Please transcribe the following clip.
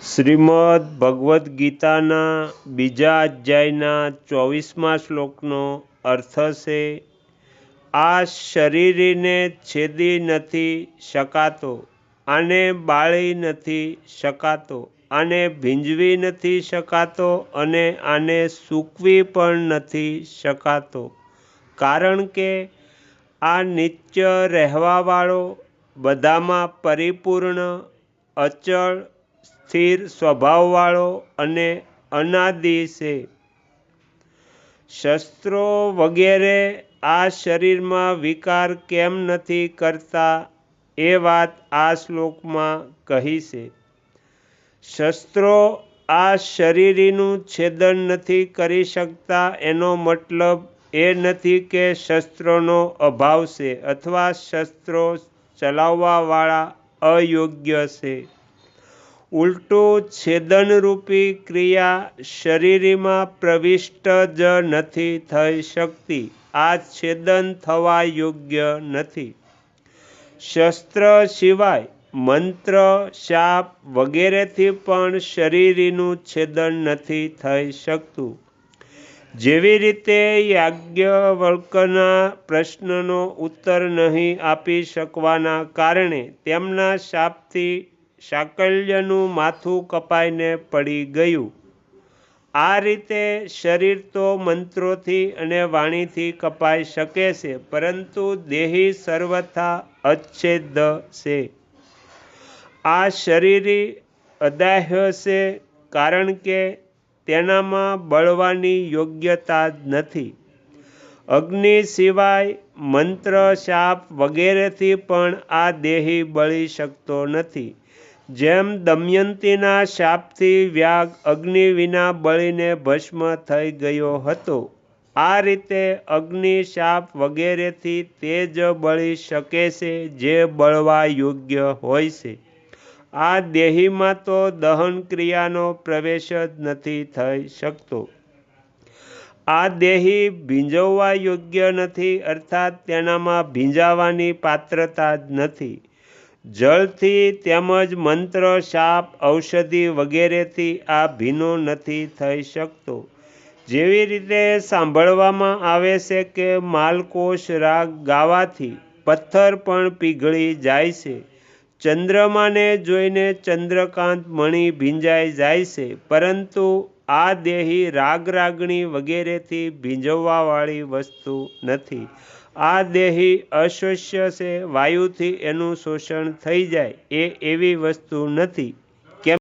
શ્રીમદ્ ભગવદ્ ગીતાના બીજા અધ્યાયના ચોવીસમા શ્લોકનો અર્થ છે, આ શરીરીને છેદી નથી શકાતો આને બાળી નથી શકાતો આને ભીંજવી નથી શકાતો અને આને સૂકવી પણ નથી શકાતો. કારણ કે આ નિત્ય રહેવાવાળો બધામાં પરિપૂર્ણ, અચળ સ્થિર સ્વભાવવાળો અને અનાદિ છે. શસ્ત્રો વગેરે આ શરીરમાં વિકાર કેમ નથી કરતા એ વાત આ શ્લોકમાં કહી છે. શસ્ત્રો આ શરીરીનું છેદન નથી કરી શકતા એનો મતલબ એ નથી કે શસ્ત્રોનો અભાવ છે અથવા શસ્ત્રો ચલાવવાવાળા અયોગ્ય છે. ઉલટું છેદનરૂપી ક્રિયા શરીરમાં પ્રવિષ્ટ જ નથી થઈ શકતી. આ છેદન થવા યોગ્ય નથી. શસ્ત્ર સિવાય મંત્ર, શાપ વગેરેથી પણ શરીરીનું છેદન નથી થઈ શકતું. જેવી રીતે યાજ્ઞવલ્કના પ્રશ્નનો ઉત્તર નહીં આપી શકવાના કારણે તેમના શાપથી શાકલ્યનું માથું કપાઈને પડી ગયું. આ રીતે શરીર તો મંત્રોથી અને વાણીથી કપાઈ શકે છે, પરંતુ દેહી સર્વથા અચ્છેદ છે. આ શરીરી અદાહ્ય છે, કારણ કે તેનામાં બળવાની યોગ્યતા નથી. અગ્નિ સિવાય મંત્ર, શાપ વગેરેથી પણ આ દેહી બળી શકતો નથી. જેમ દમયંતીના શાપથી વ્યાગ અગ્નિ વિના બળીને ભસ્મ થઈ ગયો હતો, આ રીતે અગ્નિ, શાપ વગેરેથી તે જ બળી શકે છે જે બળવા યોગ્ય હોય છે. આ દેહીમાં તો દહન ક્રિયાનો પ્રવેશ જ નથી થઈ શકતો. આ દેહી ભીંજવવા યોગ્ય નથી, અર્થાત તેનામાં ભીંજાવાની પાત્રતા જ નથી. જળથી તેમજ મંત્ર, શાપ, ઔષધિ વગેરેથી આ ભીનો નથી થઈ શકતો. જેવી રીતે સાંભળવામાં આવે છે કે માલકોશ રાગ ગાવાથી પથ્થર પણ પીઘળી જાય છે. ચંદ્રમાને જોઈને ચંદ્રકાંત મણિ ભીંજાઈ જાય છે, પરંતુ આ દેહી રાગ રાગણી વગેરેથી ભીંજવવાવાળી વસ્તુ નથી. આ દેહી અશોષ્ય છે, વાયુથી એનું શોષણ થઈ જાય, એ એવી વસ્તુ નથી.